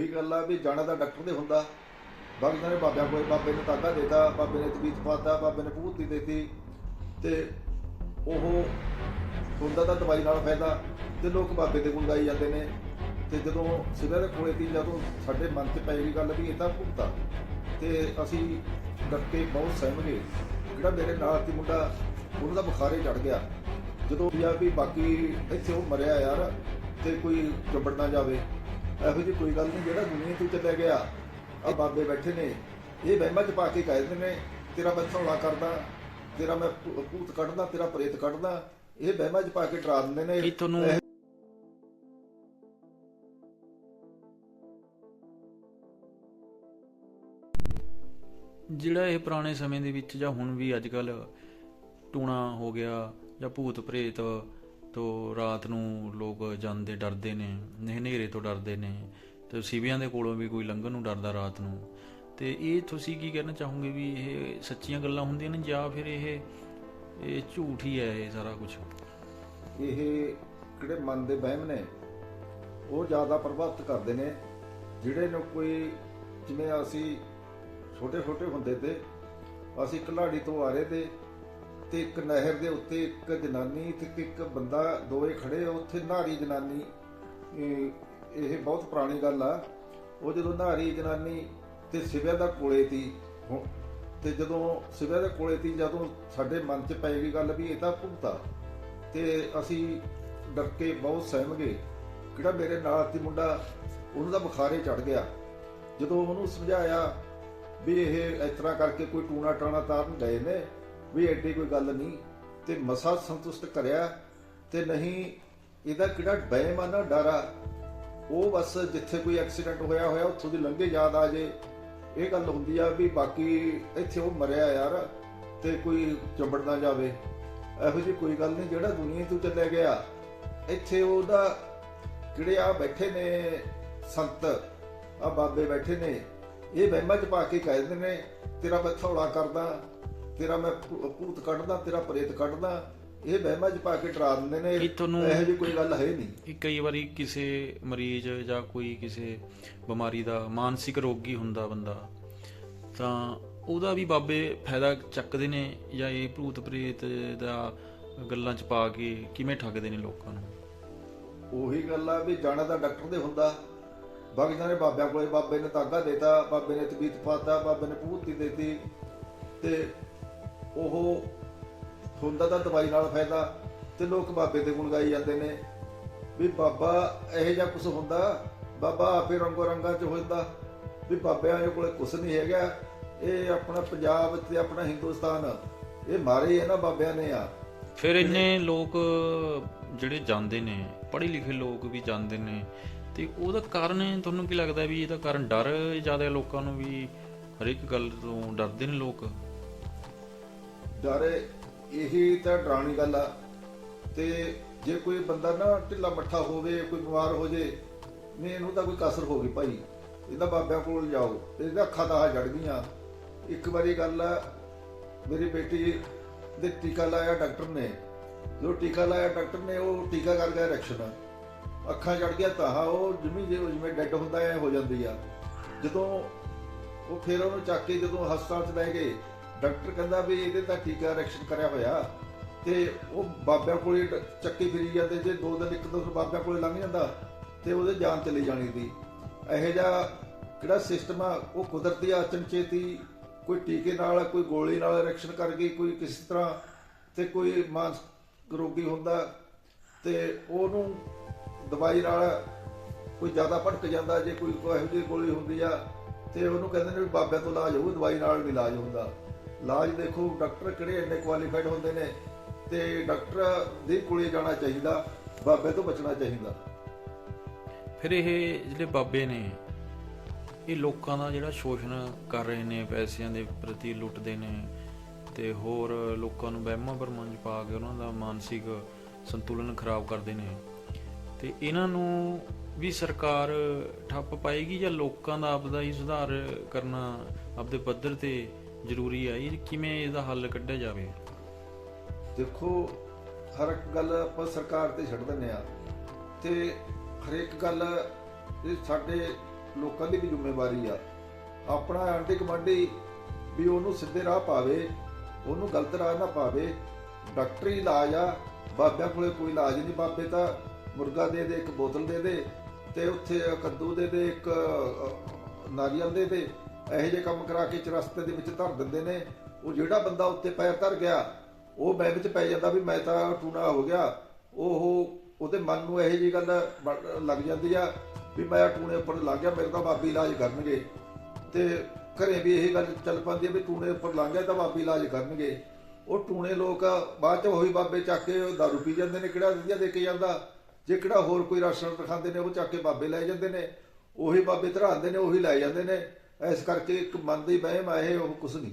ਉਹੀ ਗੱਲ ਆ ਵੀ ਜਾਣਾ ਤਾਂ ਡਾਕਟਰ ਦੇ ਹੁੰਦਾ। ਬਾਕੀ ਨੇ ਬਾਬਿਆਂ ਕੋਲ, ਬਾਬੇ ਨੇ ਤਾਗਾ ਦੇਤਾ, ਬਾਬੇ ਨੇ ਤਬੀਤ ਪਾਤਾ, ਬਾਬੇ ਨੇ ਭੂਤੀ ਦੇਤੀ। ਤੇ ਉਹ ਹੁੰਦਾ ਤਾਂ ਦਵਾਈ ਨਾਲ ਫਾਇਦਾ। ਤੇ ਲੋਕ ਬਾਬੇ ਦੇ ਕੋਲ ਗਾਈ ਜਾਂਦੇ ਨੇ। ਤੇ ਜਦੋਂ ਸਿਵਰ ਦੇ ਕੋਲੇ ਤੀ ਜਦੋਂ ਸਾਡੇ ਮਨ 'ਚ ਪੈ ਗਈ ਗੱਲ ਵੀ ਇਹ ਤਾਂ ਭੁਗਤਾ। ਤੇ ਅਸੀਂ ਡਰ ਬਹੁਤ ਸਹਿਮ ਗਏ ਜਿਹੜਾ ਮੇਰੇ ਨਾਲ ਸੀ ਮੁੰਡਾ, ਉਹਨੂੰ ਦਾ ਬੁਖਾਰੇ ਚੜ ਗਿਆ। ਜਦੋਂ ਵੀ ਆ ਵੀ ਬਾਕੀ ਇੱਥੇ ਉਹ ਮਰਿਆ ਯਾਰ, ਤੇ ਕੋਈ ਚੁੱਬੜ ਨਾ ਜਾਵੇ। ਇਹੋ ਜਿਹੀ ਕੋਈ ਗੱਲ ਨਹੀਂ ਜਿਹੜਾ ਦੁਨੀਆ ਤੋਂ ਚੱਲਿਆ ਗਿਆ ਆ ਬਾਬੇ ਬੈਠੇ ਨੇ ਇਹ ਵਹਿਮਾਂ 'ਚ ਪਾ ਕੇ ਕਹਿ ਦਿੰਦੇ ਨੇ ਤੇਰਾ ਮੈਂ ਥੌਲਾ ਕਰਦਾ ਤੇਰਾ ਮੈਂ ਭੂਤ ਕੱਢਦਾ ਤੇਰਾ ਪ੍ਰੇਤ ਕੱਢਦਾ ਇਹ ਵਹਿਮਾਂ 'ਚ ਪਾ ਕੇ ਡਰਾ ਦਿੰਦੇ ਨੇ। ਕੀ ਤੁਹਾਨੂੰ ਇਹ- ਜਿਹੜਾ ਇਹ ਪੁਰਾਣੇ ਸਮੇਂ ਦੇ ਵਿੱਚ ਜਾਂ ਹੁਣ ਵੀ ਅੱਜ ਕੱਲ ਟੂਣਾ ਹੋ ਗਿਆ ਜਾਂ ਭੂਤ ਪ੍ਰੇਤ ਤੋਂ ਰਾਤ ਨੂੰ ਲੋਕ ਜਾਂਦੇ ਡਰਦੇ ਨੇ, ਹਨੇਰੇ ਤੋਂ ਡਰਦੇ ਨੇ ਤੇ ਸਿਵਿਆਂ ਦੇ ਕੋਲੋਂ ਵੀ ਕੋਈ ਲੰਘਣ ਨੂੰ ਡਰਦਾ ਰਾਤ ਨੂੰ। ਤੇ ਇਹ ਤੁਸੀਂ ਕੀ ਕਹਿਣਾ ਚਾਹੋਗੇ ਵੀ ਇਹ ਸੱਚੀਆਂ ਗੱਲਾਂ ਹੁੰਦੀਆਂ ਨੇ ਜਾਂ ਫਿਰ ਇਹ ਇਹ ਝੂਠ ਹੀ ਹੈ ਇਹ ਸਾਰਾ ਕੁਝ ਇਹ ਜਿਹੜੇ ਮਨ ਦੇ ਵਹਿਮ ਨੇ, ਉਹ ਜ਼ਿਆਦਾ ਪ੍ਰਭਾਵਿਤ ਕਰਦੇ ਨੇ, ਜਿਹੜੇ ਨੂੰ ਕੋਈ ਜਿਵੇਂ ਅਸੀਂ ਛੋਟੇ ਛੋਟੇ ਹੁੰਦੇ ਤੇ, ਅਸੀਂ ਕਲਾੜੀ ਤੋਂ ਆ ਰਹੇ ਤੇ ਤੇ ਇੱਕ ਨਹਿਰ ਦੇ ਉੱਤੇ ਇੱਕ ਜਨਾਨੀ ਤੇ ਇੱਕ ਬੰਦਾ ਦੋਏ ਖੜੇ ਆ, ਉੱਥੇ ਨਾਰੀ ਜਨਾਨੀ ਇਹ ਬਹੁਤ ਪੁਰਾਣੀ ਗੱਲ ਆ। ਉਹ ਜਦੋਂ ਨਾਰੀ ਜਨਾਨੀ ਤੇ ਸਿਵਿਆ ਦਾ ਕੋਲੇ ਤੀ ਤੇ ਜਦੋਂ ਸਿਵਿਆ ਦੇ ਕੋਲੇ ਤੀ ਜਦੋਂ ਸਾਡੇ ਮਨ 'ਚ ਪੈ ਗਈ ਗੱਲ ਵੀ ਇਹ ਤਾਂ ਭੁਗਤਾ ਤੇ ਅਸੀਂ ਡਰ ਕੇ ਬਹੁਤ ਸਹਿਮ ਗਏ। ਕਿਹੜਾ ਮੇਰੇ ਨਾਲ ਸੀ ਮੁੰਡਾ ਉਹਨੂੰ ਦਾ ਬੁਖਾਰੇ ਚੜ ਗਿਆ। ਜਦੋਂ ਉਹਨੂੰ ਸਮਝਾਇਆ ਵੀ ਇਹ ਇਸ ਤਰ੍ਹਾਂ ਕਰਕੇ ਕੋਈ ਟੂਣਾ ਟਾਣਾ ਤਾਰਨ ਗਏ ਨੇ ਵੀ ਐਡੀ ਕੋਈ ਗੱਲ ਨਹੀਂ, ਤੇ ਮਸਾ ਸੰਤੁਸ਼ਟ ਕਰਿਆ, ਤੇ ਨਹੀਂ ਇਹਦਾ ਕਿਹੜਾ ਵਹਿਮ ਆ ਨਾ ਡਰਾ। ਉਹ ਬਸ ਜਿੱਥੇ ਕੋਈ ਐਕਸੀਡੈਂਟ ਹੋਇਆ ਹੋਇਆ, ਉੱਥੋਂ ਦੀ ਲੰਘੇ ਯਾਦ ਆ ਜੇ। ਇਹ ਗੱਲ ਹੁੰਦੀ ਆ ਵੀ ਬਾਕੀ ਇੱਥੇ ਉਹ ਮਰਿਆ ਯਾਰ, ਤੇ ਕੋਈ ਚੰਬੜ ਨਾ ਜਾਵੇ। ਇਹੋ ਜਿਹੀ ਕੋਈ ਗੱਲ ਨਹੀਂ, ਜਿਹੜਾ ਦੁਨੀਆ ਤੋਂ ਚੱਲਿਆ ਗਿਆ। ਇੱਥੇ ਉਹਦਾ ਜਿਹੜੇ ਆ ਬੈਠੇ ਨੇ ਸੰਤ, ਆ ਬਾਬੇ ਬੈਠੇ ਨੇ, ਇਹ ਵਹਿਮਾਂ 'ਚ ਪਾ ਕੇ ਕਹਿ ਦਿੰਦੇ ਨੇ, ਤੇਰਾ ਮੈਂ ਥੌਲਾ ਕਰਦਾ। ਤੇਰਾ ਮੈਂ ਭੂਤ ਕੱਢਦਾ ਤੇਰਾ ਪ੍ਰੇਤ ਕੱਢਦਾ ਇਹ ਵਹਿਮਾਂ 'ਚ ਪਾ ਕੇ ਡਰਾ ਦਿੰਦੇ ਨੇ ਕੀ ਤੁਹਾਨੂੰ- ਇਹੋ ਜਿਹੀ ਕੋਈ ਗੱਲ ਹੈ ਨਹੀਂ। ਇਹ ਕਈ ਵਾਰੀ ਕਿਸੇ ਮਰੀਜ਼ ਜਾਂ ਕੋਈ ਕਿਸੇ ਬਿਮਾਰੀ ਦਾ ਮਾਨਸਿਕ ਰੋਗੀ ਹੁੰਦਾ ਬੰਦਾ। ਤਾਂ ਉਹਦਾ ਵੀ ਬਾਬੇ ਫਾਇਦਾ ਚੱਕਦੇ ਨੇ ਜਾਂ ਇਹ ਭੂਤ ਪ੍ਰੇਤ ਦਾ ਗੱਲਾਂ ਚ ਪਾ ਕੇ ਕਿਵੇਂ ਠੱਗਦੇ ਨੇ ਲੋਕਾਂ ਨੂੰ? ਉਹੀ ਗੱਲ ਆ ਵੀ ਜਾਣਾ ਤਾਂ ਡਾਕਟਰ ਦੇ ਹੁੰਦਾ। ਬਾਕੀ ਨੇ ਬਾਬਿਆਂ ਕੋਲੇ ਬਾਬੇ ਨੇ ਤਾਗਾ ਦੇਤਾ ਬਾਬੇ ਨੇ ਤਬੀਤ ਪਾਤਾ ਬਾਬੇ ਨੇ ਭੂਤੀ ਦੇਤੀ। ਤੇ ਉਹ ਹੁੰਦਾ ਤਾਂ ਦਵਾਈ ਨਾਲ ਫਾਇਦਾ ਤੇ ਲੋਕ ਬਾਬੇ ਦੇ ਗੁਣ ਗਾਈ ਜਾਂਦੇ ਨੇ। ਵੀ ਬਾਬਾ ਇਹੋ ਜਿਹਾ ਕੁਝ ਹੁੰਦਾ, ਬਾਬਾ ਆਪੇ ਰੰਗੋ ਰੰਗਾਂ ਚ ਹੁੰਦਾ ਵੀ ਬਾਬਿਆਂ ਦੇ ਕੋਲੇ ਕੁਝ ਨਹੀਂ ਹੈਗਾ। ਇਹ ਆਪਣਾ ਪੰਜਾਬ ਤੇ ਆਪਣਾ ਹਿੰਦੁਸਤਾਨ, ਇਹ ਮਾਰੇ ਇਹਨਾਂ ਬਾਬਿਆਂ ਨੇ ਆ। ਫਿਰ ਇੰਨੇ ਲੋਕ ਜਿਹੜੇ ਜਾਂਦੇ ਨੇ, ਪੜ੍ਹੇ ਲਿਖੇ ਲੋਕ ਵੀ ਜਾਂਦੇ ਨੇ, ਤੇ ਉਹਦਾ ਕਾਰਨ ਤੁਹਾਨੂੰ ਕੀ ਲੱਗਦਾ ਵੀ ਇਹਦਾ ਕਾਰਨ ਡਰ ਜ਼ਿਆਦਾ ਲੋਕਾਂ ਨੂੰ ਵੀ ਹਰ ਇੱਕ ਗੱਲ ਤੋਂ ਡਰਦੇ ਨੇ ਲੋਕ? ਡਰ ਇਹੀ ਤਾਂ ਡਰਾਉਣੀ ਗੱਲ ਆ। ਤੇ ਜੇ ਕੋਈ ਬੰਦਾ ਨਾ ਢਿੱਲਾ ਮੱਠਾ ਹੋਵੇ, ਕੋਈ ਬਿਮਾਰ ਹੋ ਜੇ, ਨਹੀਂ, ਇਹਨੂੰ ਤਾਂ ਕੋਈ ਕਸਰ ਹੋ ਗਈ ਭਾਈ। ਇਹਦਾ ਬਾਬਿਆਂ ਕੋਲ ਜਾਓ ਇਹਦਾ ਅੱਖਾਂ ਤਾਂ ਆ ਜੜ ਗਈਆਂ। ਇੱਕ ਵਾਰੀ ਗੱਲ ਆ, ਮੇਰੀ ਬੇਟੀ ਦੇ ਟੀਕਾ ਲਾਇਆ ਡਾਕਟਰ ਨੇ। ਜੋ ਟੀਕਾ ਲਾਇਆ ਡਾਕਟਰ ਨੇ, ਉਹ ਟੀਕਾ ਕਰ ਗਿਆ ਰਿਐਕਸ਼ਨ ਅੱਖਾਂ ਜੜ ਗਿਆ ਤਾਂ ਉਹ ਜਿਵੇਂ ਜੇ ਜਿਵੇਂ ਡੈੱਡ ਹੁੰਦਾ, ਐ ਹੋ ਜਾਂਦੀ ਆ। ਜਦੋਂ ਉਹ ਫਿਰ ਉਹਨੂੰ ਚੱਕ ਕੇ ਜਦੋਂ ਹਸਪਤਾਲ 'ਚ ਲੈ ਗਏ ਡਾਕਟਰ ਕਹਿੰਦਾ ਵੀ ਇਹਦੇ ਤਾਂ ਟੀਕਾ ਰਿਐਕਸ਼ਨ ਕਰਿਆ ਹੋਇਆ। ਤੇ ਉਹ ਬਾਬਿਆਂ ਕੋਲੇ ਡ- ਚੱਕੇ ਫਿਰੀ ਜਾਂਦੇ ਜੇ ਦੋ ਦਿਨ ਇੱਕ ਦੋ ਦਿਨ ਬਾਬਿਆਂ ਕੋਲੇ ਲੰਘ ਜਾਂਦਾ, ਤੇ ਉਹਦੇ ਜਾਨ ਚਲੀ ਜਾਣੀ ਦੀ ਇਹੋ ਜਿਹਾ ਕਿਹੜਾ ਸਿਸਟਮ ਆ, ਉਹ ਕੁਦਰਤੀ ਅਚਨਚੇਤੀ ਕੋਈ ਟੀਕੇ ਨਾਲ, ਕੋਈ ਗੋਲੀ ਨਾਲ ਰਿਐਕਸ਼ਨ ਕਰ ਗਈ ਕੋਈ ਕਿਸੇ ਤਰ੍ਹਾਂ ਤੇ ਕੋਈ ਮਾਨਸ, ਰੋਗੀ ਹੁੰਦਾ, ਤੇ ਉਹਨੂੰ ਦਵਾਈ ਨਾਲ ਕੋਈ ਜ਼ਿਆਦਾ ਭਟਕ ਜਾਂਦਾ, ਜੇ ਕੋਈ ਕੋਈ ਇਹੋ ਜਿਹੀ ਗੋਲੀ ਹੁੰਦੀ ਆ, ਤੇ ਉਹਨੂੰ ਕਹਿੰਦੇ ਨੇ ਵੀ ਬਾਬਿਆਂ ਤੋਂ ਇਲਾਜ ਹੋਊ, ਦਵਾਈ ਨਾਲ ਨਹੀਂ ਇਲਾਜ ਹੁੰਦਾ। ਇਲਾਜ ਦੇਖੋ, ਡਾਕਟਰ ਕਿਹੜੇ ਇੰਨੇ ਕੁਆਲੀਫਾਈਡ ਹੁੰਦੇ ਨੇ ਤੇ ਡਾਕਟਰ ਦੇ ਕੋਲੇ ਜਾਣਾ ਚਾਹੀਦਾ, ਬਾਬੇ ਤੋਂ ਬਚਣਾ ਚਾਹੀਦਾ। ਫਿਰ ਇਹ ਜਿਹੜੇ ਬਾਬੇ ਨੇ, ਇਹ ਲੋਕਾਂ ਦਾ ਜਿਹੜਾ ਸ਼ੋਸ਼ਣ ਕਰ ਰਹੇ ਨੇ, ਪੈਸਿਆਂ ਦੇ ਪ੍ਰਤੀ ਲੁੱਟਦੇ ਨੇ ਤੇ ਹੋਰ ਲੋਕਾਂ ਨੂੰ ਵਹਿਮਾਂ ਭਰਮਾਂ 'ਚ ਪਾ ਕੇ ਉਹਨਾਂ ਦਾ ਮਾਨਸਿਕ ਸੰਤੁਲਨ ਖਰਾਬ ਕਰਦੇ ਨੇ ਤੇ ਇਹਨਾਂ ਨੂੰ ਵੀ ਸਰਕਾਰ ਠੱਪ ਪਾਏਗੀ ਜਾਂ ਲੋਕਾਂ ਦਾ ਆਪਦਾ ਹੀ ਸੁਧਾਰ ਕਰਨਾ ਆਪਦੇ ਪੱਧਰ ਤੇ ਜ਼ਰੂਰੀ ਹੈ ਇਹ ਕਿਵੇਂ ਇਹਦਾ ਹੱਲ ਕੱਢਿਆ ਜਾਵੇ? ਦੇਖੋ, ਹਰ ਇੱਕ ਗੱਲ ਆਪਾਂ ਸਰਕਾਰ ਤੇ ਛੱਡ ਦਿੰਦੇ ਆ ਤੇ ਹਰੇਕ ਗੱਲ ਇਹ ਸਾਡੇ ਲੋਕਾਂ ਦੀ ਵੀ ਜ਼ਿੰਮੇਵਾਰੀ ਆ। ਆਪਣਾ ਆਂਟੀ ਕਮਾਂਡੀ ਵੀ ਉਹਨੂੰ ਸਿੱਧੇ ਰਾਹ ਪਾਵੇ, ਉਹਨੂੰ ਗਲਤ ਰਾਹ ਨਾ ਪਾਵੇ। ਡਾਕਟਰੀ ਇਲਾਜ ਆ, ਬਾਬਿਆਂ ਕੋਲੇ ਕੋਈ ਇਲਾਜ ਨਹੀਂ, ਬਾਬੇ ਤਾਂ ਮੁਰਗਾ ਦੇ ਦੇ, ਇੱਕ ਬੋਤਲ ਦੇ ਦੇ ਤੇ ਉੱਥੇ ਕੱਦੂ ਦੇ ਦੇ, ਇੱਕ ਨਾਰੀਅਲ ਦੇ ਦੇ। ਇਹੋ ਜਿਹੇ ਕੰਮ ਕਰਾ ਕੇ ਚਰਸਤੇ ਦੇ ਵਿੱਚ ਧਰ ਦਿੰਦੇ ਨੇ। ਉਹ ਜਿਹੜਾ ਬੰਦਾ ਉੱਤੇ ਪੈਰ ਧਰ ਗਿਆ, ਉਹ ਮੈਂ ਵਿੱਚ ਪੈ ਜਾਂਦਾ ਵੀ ਮੈਂ ਤਾਂ ਟੂਣਾ ਹੋ ਗਿਆ। ਉਹ ਉਹਦੇ ਮਨ ਨੂੰ ਇਹੋ ਜਿਹੀ ਗੱਲ ਲੱਗ ਜਾਂਦੀ ਆ ਵੀ ਮੈਂ ਟੂਣੇ ਉੱਪਰ ਲੱਗ ਗਿਆ, ਮੇਰੇ ਤਾਂ ਬਾਬੀ ਇਲਾਜ ਕਰਨਗੇ। ਤੇ ਘਰੇ ਵੀ ਇਹ ਗੱਲ ਚੱਲ ਪੈਂਦੀ ਹੈ ਵੀ ਟੂਣੇ ਉੱਪਰ ਲੰਘ ਗਿਆ ਤਾਂ ਬਾਬੀ ਇਲਾਜ ਕਰਨਗੇ। ਉਹ ਟੂਣੇ ਲੋਕ ਬਾਅਦ ਚ ਉਹੀ ਬਾਬੇ ਚੱਕ ਕੇ ਦਾਰੂ ਪੀ ਜਾਂਦੇ ਨੇ, ਕਿਹੜਾ ਵਧੀਆ ਦੇ ਕੇ ਜਾਂਦਾ। ਜੇ ਕਿਹੜਾ ਹੋਰ ਕੋਈ ਰਾਸ਼ਨ ਖਾਂਦੇ ਨੇ, ਉਹ ਚੱਕ ਕੇ ਬਾਬੇ ਲੈ ਜਾਂਦੇ ਨੇ। ਉਹੀ ਬਾਬੇ ਧਰਾਉਂਦੇ ਨੇ, ਉਹੀ ਲੈ ਜਾਂਦੇ ਨੇ। ਇਸ ਕਰਕੇ ਇੱਕ ਮਨ ਦੀ ਵਹਿਮ ਆ ਉਹ ਕੁਛ ਨਹੀਂ।